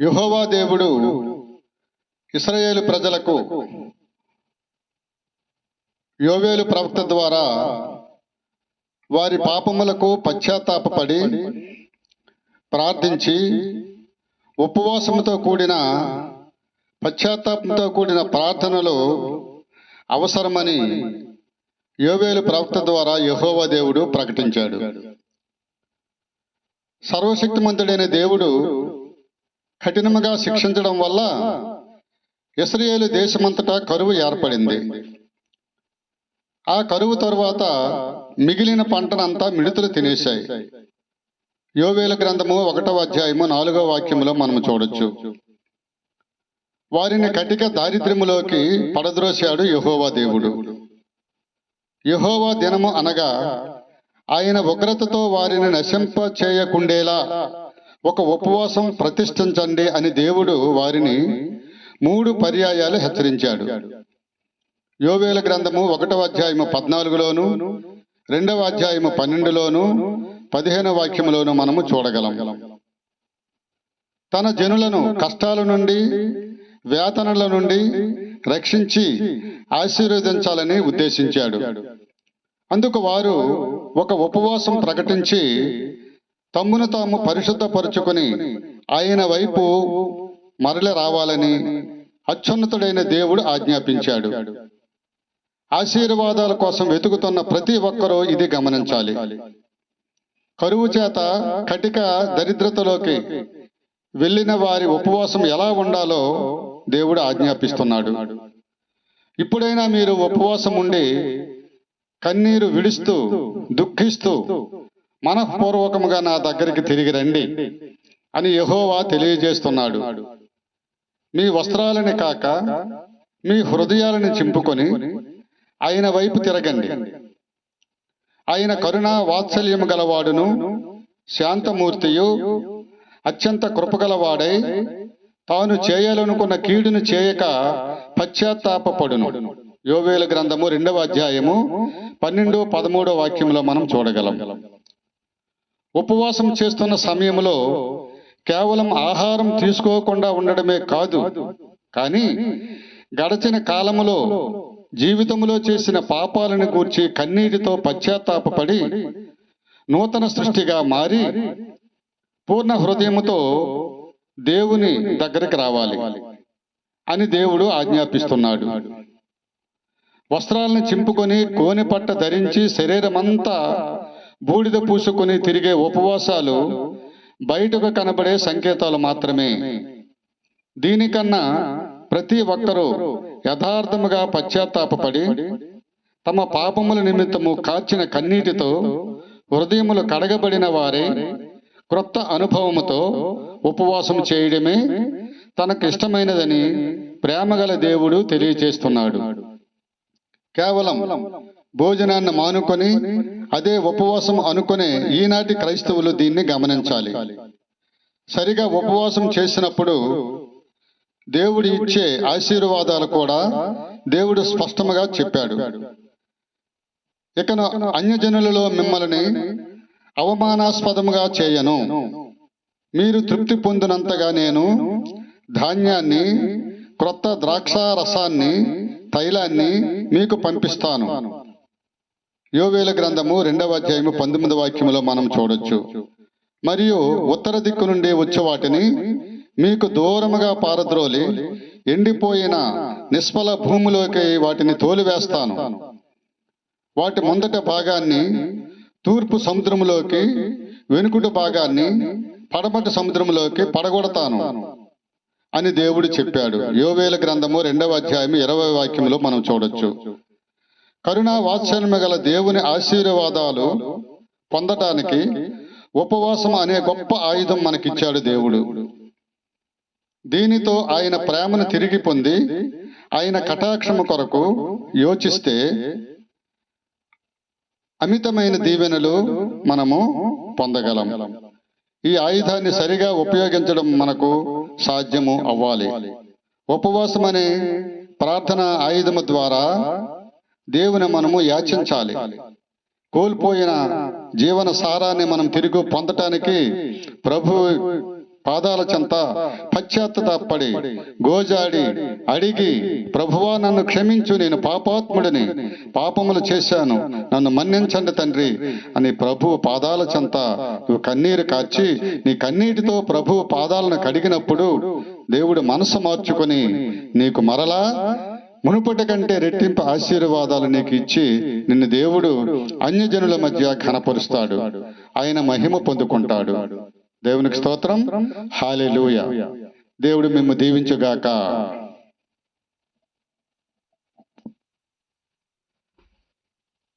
యుహోవా దేవుడు ఇస్రాయేలు ప్రజలకు యోవేలు ప్రవక్త ద్వారా వారి పాపములకు పశ్చాత్తాపపడి ప్రార్థించి ఉపవాసంతో కూడిన పశ్చాత్తాపంతో కూడిన ప్రార్థనలు అవసరమని యోవేలు ప్రవక్త ద్వారా యహోవా దేవుడు ప్రకటించాడు. సర్వశక్తిమంతుడైన దేవుడు కఠినముగా శిక్షించడం వల్ల ఇస్రయేలు దేశమంతటా కరువు ఏర్పడింది. ఆ కరువు తరువాత మిగిలిన పంటనంతా మిడుతలు తినేశాయి. యోవేల గ్రంథము ఒకటవ అధ్యాయము నాలుగవ వాక్యములో మనము చూడొచ్చు. వారిని కటిక దారిద్ర్యములోకి పడద్రోశాడు యహోవా దేవుడు. యహోవా దినము అనగా ఆయన ఉగ్రతతో వారిని నశింప చేయకుండేలా ఒక ఉపవాసం ప్రతిష్ఠించండి అని దేవుడు వారిని మూడు పర్యాయాలు హెచ్చరించాడు. యోవేల గ్రంథము ఒకటవ అధ్యాయము పద్నాలుగులోను రెండవ అధ్యాయము పన్నెండులోను పదిహేను వాక్యములోను మనము చూడగలం. తన జనులను కష్టాల నుండి వేతనల నుండి రక్షించి ఆశీర్వదించాలని ఉద్దేశించాడు. అందుకు వారు ఒక ఉపవాసం ప్రకటించి తమ్మును తాము పరిశుద్ధపరుచుకొని ఆయన వైపు మరల రావాలని అత్యున్నతుడైన దేవుడు ఆజ్ఞాపించాడు. ఆశీర్వాదాల కోసం వెతుకుతున్న ప్రతి ఒక్కరూ ఇది గమనించాలి. కరువు చేత కటిక దరిద్రతలోకి వెళ్ళిన వారి ఉపవాసం ఎలా ఉండాలో దేవుడు ఆజ్ఞాపిస్తున్నాడు. ఇప్పుడైనా మీరు ఉపవాసం ఉండి కన్నీరు విడుస్తూ దుఃఖిస్తూ మనఃపూర్వకముగా నా దగ్గరికి తిరిగి రండి అని యహోవా తెలియజేస్తున్నాడు. మీ వస్త్రాలని కాక మీ హృదయాలను చింపుకొని ఆయన వైపు తిరగండి. ఆయన కరుణ వాత్సల్యము గలవాడును శాంతమూర్తియు అత్యంత కృపగలవాడై తాను చేయాలనుకున్న కీడును చేయక పశ్చాత్తాపడును యోవేల గ్రంథము రెండవ అధ్యాయము పన్నెండు పదమూడో వాక్యంలో మనం చూడగలం. ఉపవాసం చేస్తున్న సమయంలో కేవలం ఆహారం తీసుకోకుండా ఉండడమే కాదు. కానీ గడచిన కాలములో జీవితంలో చేసిన పాపాలను గూర్చి కన్నీటితో పశ్చాత్తాపపడి నూతన సృష్టిగా మారి పూర్ణ హృదయముతో దేవుని దగ్గరికి రావాలి అని దేవుడు ఆజ్ఞాపిస్తున్నాడు. వస్త్రాలను చింపుకొని కోని పట్ట ధరించి శరీరమంతా బూడిద పూసుకుని తిరిగే ఉపవాసాలు బయటకు కనబడే సంకేతాలు మాత్రమే. దీనికన్నా ప్రతి ఒక్కరూ యథార్థముగా పశ్చాత్తాపపడి తమ పాపముల నిమిత్తము కాచిన కన్నీటితో హృదయములు కడగబడిన వారే క్రొత్త అనుభవముతో ఉపవాసం చేయడమే తనకిష్టమైనదని ప్రేమగల దేవుడు తెలియచేస్తున్నాడు కేవలం భోజనాన్ని మానుకొని అదే ఉపవాసం అనుకునే ఈనాటి క్రైస్తవులు దీన్ని గమనించాలి. సరిగా ఉపవాసం చేసినప్పుడు దేవుడు ఇచ్చే ఆశీర్వాదాలు కూడా దేవుడు స్పష్టముగా చెప్పాడు. ఇక అన్యజనులలో మిమ్మల్ని అవమానాస్పదముగా చేయను. మీరు తృప్తి పొందినంతగా నేను ధాన్యాన్ని క్రొత్త ద్రాక్ష రసాన్ని తైలాన్ని మీకు పంపిస్తాను. యోవేల గ్రంథము రెండవ అధ్యాయము పంతొమ్మిది వాక్యములో మనం చూడొచ్చు. మరియు ఉత్తర దిక్కు నుండి వచ్చే వాటిని మీకు దూరముగా పారద్రోలి ఎండిపోయిన నిష్ఫల భూమిలోకి వాటిని తోలివేస్తాను. వాటి ముందట భాగాన్ని తూర్పు సముద్రంలోకి వెనుకుట భాగాన్ని పడమటి సముద్రంలోకి పడగొడతాను. అని దేవుడు చెప్పాడు. యోవేల గ్రంథము రెండవ అధ్యాయం ఇరవై వాక్యంలో మనం చూడొచ్చు. కరుణా వాత్సల్యం గల దేవుని ఆశీర్వాదాలు పొందటానికి ఉపవాసం అనే గొప్ప ఆయుధం మనకిచ్చాడు దేవుడు. దీనితో ఆయన ప్రేమను తిరిగి పొంది ఆయన కటాక్షము కొరకు యోచిస్తే అమితమైన దీవెనలు మనము పొందగలం. ఈ ఆయుధాన్ని సరిగా ఉపయోగించడం మనకు సాధ్యము అవ్వాలి. ఉపవాసం అనే ప్రార్థన ఆయుధము ద్వారా దేవుని మనము యాచించాలి. కోల్పోయిన జీవన సారాన్ని మనం తిరిగి పొందటానికి ప్రభు పాదాల చెంత పశ్చాత్తపడి గోజాడి అడిగి ప్రభువా నన్ను క్షమించు నేను పాపాత్ముడిని పాపములు చేశాను నన్ను మన్నించండి తండ్రి అని ప్రభు పాదాల చెంత నువ్వు కన్నీరు కాచి నీ కన్నీటితో ప్రభు పాదాలను కడిగినప్పుడు దేవుడు మనసు మార్చుకొని నీకు మరలా మునుపటి కంటే రెట్టింపు ఆశీర్వాదాలు నీకు ఇచ్చి నిన్ను దేవుడు అన్యజనుల మధ్య ఘనపరుస్తాడు. ఆయన మహిమ పొందుకుంటాడు. దేవునికి స్తోత్రం. హాలెలూయ. దేవుడు మిమ్ము దీవించుగాక.